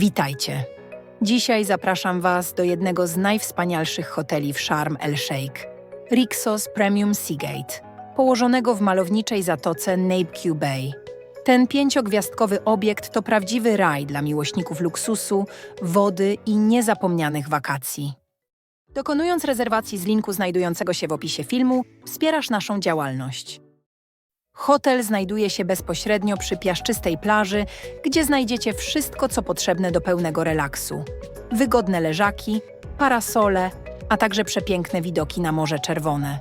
Witajcie. Dzisiaj zapraszam Was do jednego z najwspanialszych hoteli w Sharm el Sheikh, Rixos Premium Seagate, położonego w malowniczej zatoce Nape Bay. Ten pięciogwiazdkowy obiekt to prawdziwy raj dla miłośników luksusu, wody i niezapomnianych wakacji. Dokonując rezerwacji z linku znajdującego się w opisie filmu, wspierasz naszą działalność. Hotel znajduje się bezpośrednio przy piaszczystej plaży, gdzie znajdziecie wszystko, co potrzebne do pełnego relaksu. Wygodne leżaki, parasole, a także przepiękne widoki na Morze Czerwone.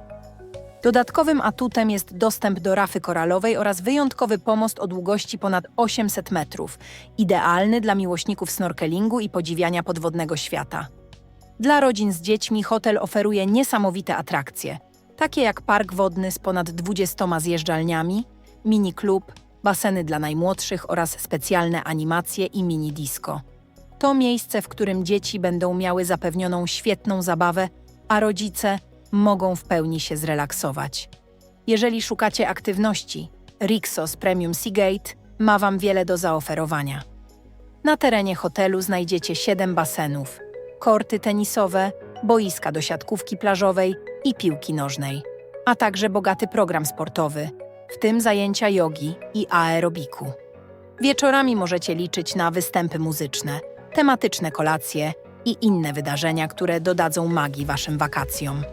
Dodatkowym atutem jest dostęp do rafy koralowej oraz wyjątkowy pomost o długości ponad 800 metrów, idealny dla miłośników snorkelingu i podziwiania podwodnego świata. Dla rodzin z dziećmi hotel oferuje niesamowite atrakcje, takie jak park wodny z ponad 20 zjeżdżalniami, mini klub, baseny dla najmłodszych oraz specjalne animacje i mini disco. To miejsce, w którym dzieci będą miały zapewnioną świetną zabawę, a rodzice mogą w pełni się zrelaksować. Jeżeli szukacie aktywności, Rixos Premium Seagate ma Wam wiele do zaoferowania. Na terenie hotelu znajdziecie 7 basenów, korty tenisowe, boiska do siatkówki plażowej i piłki nożnej, a także bogaty program sportowy, w tym zajęcia jogi i aerobiku. Wieczorami możecie liczyć na występy muzyczne, tematyczne kolacje i inne wydarzenia, które dodadzą magii Waszym wakacjom.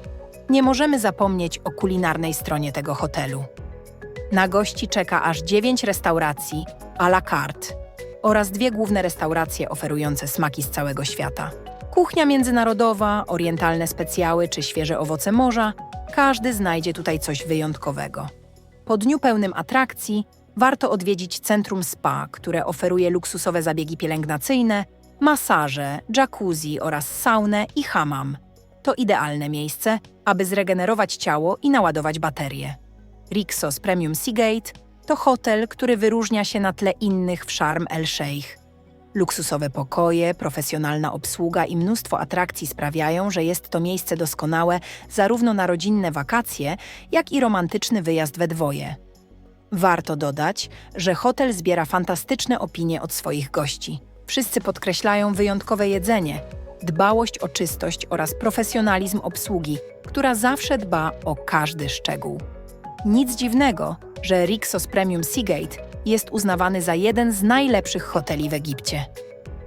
Nie możemy zapomnieć o kulinarnej stronie tego hotelu. Na gości czeka aż 9 restauracji à la carte oraz dwie główne restauracje oferujące smaki z całego świata. Kuchnia międzynarodowa, orientalne specjały czy świeże owoce morza każdy znajdzie tutaj coś wyjątkowego. Po dniu pełnym atrakcji warto odwiedzić Centrum Spa, które oferuje luksusowe zabiegi pielęgnacyjne, masaże, jacuzzi oraz saunę i hammam. To idealne miejsce, aby zregenerować ciało i naładować baterie. Rixos Premium Seagate to hotel, który wyróżnia się na tle innych w Sharm el Sheikh. Luksusowe pokoje, profesjonalna obsługa i mnóstwo atrakcji sprawiają, że jest to miejsce doskonałe zarówno na rodzinne wakacje, jak i romantyczny wyjazd we dwoje. Warto dodać, że hotel zbiera fantastyczne opinie od swoich gości. Wszyscy podkreślają wyjątkowe jedzenie, dbałość o czystość oraz profesjonalizm obsługi, która zawsze dba o każdy szczegół. Nic dziwnego, że Rixos Premium Seagate jest uznawany za jeden z najlepszych hoteli w Egipcie.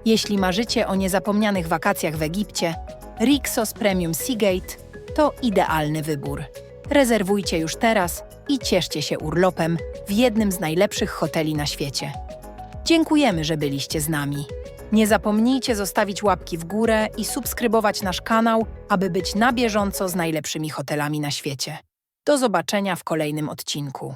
Jeśli marzycie o niezapomnianych wakacjach w Egipcie, Rixos Premium Seagate to idealny wybór. Rezerwujcie już teraz i cieszcie się urlopem w jednym z najlepszych hoteli na świecie. Dziękujemy, że byliście z nami. Nie zapomnijcie zostawić łapki w górę i subskrybować nasz kanał, aby być na bieżąco z najlepszymi hotelami na świecie. Do zobaczenia w kolejnym odcinku.